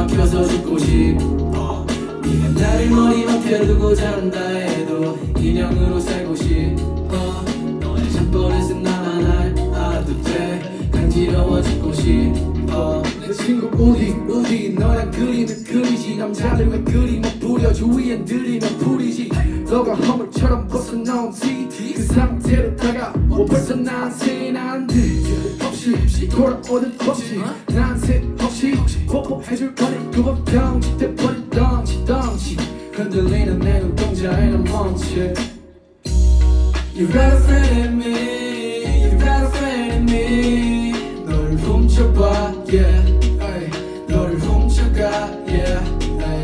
박혀서 죽고 싶어. 네가 나를 머리맡에 두고 잔다 해도 인형으로 살고 싶어. 너의 잠버리에서 나만 알아도 돼. 간지러워 죽고 싶어. 내 친구 우리 우리 너랑 그림을 그리지. 남자들 왜 그림을 부려 주위엔 들리면 풀이지. 너가 허물처럼 벗어나온 티그 상태로 다가와 뭐 벌써 나한테 난데 없이 돌아오는 없이. 난새 없이 뽀뽀 해줄 거니 그건 병지 돼버린 덩치 덩치 흔들리는 내 눈동자에는 멈춰 You got a friend in me You got a friend in me 너를 훔쳐봐 yeah. 너를 훔쳐가 yeah.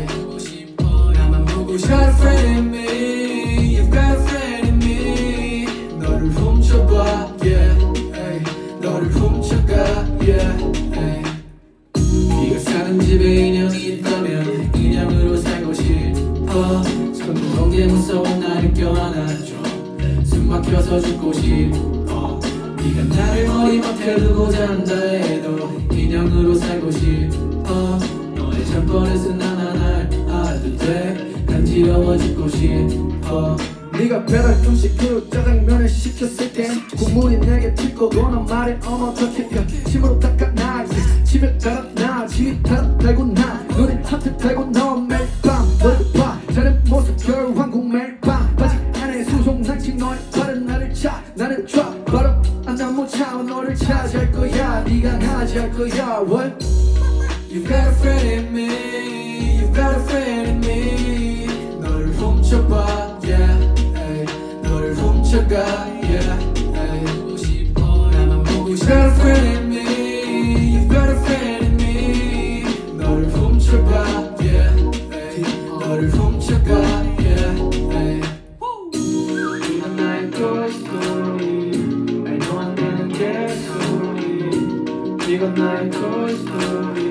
보고 싶어 나만 보고 싶어 싶어 천공에 무서운 나를 껴안아줘. 숨 막혀서 죽고 싶어. 네가 나를 머리 못해 두고 잔다 해도 인형으로 살고 싶어. 너의 잠버릇은 나만 알아도 돼. 간지러워 죽고 싶어. 네가 배달 음식으로 짜장면을 시켰을 땐 국물이 내게 튀고 너 말에 어머 어떡해 침으로 닦아 나 집에 따라 나 집이 다 달고 나 눈이 하트 달고 너 매일 밤 너를 봐 자는 모습 겨울 왕국 매일 밤 바지 안에 수송 상치 너의 발은 나를 차. 나는 쫙 바로 안나못 참아 너를 차지할 거야. 네가 나지할 거야. What? You got a friend in me. You got a friend in me. 너를 훔쳐봐. Yeah. Ay. 너를 훔쳐가 이건 나의 토이스토리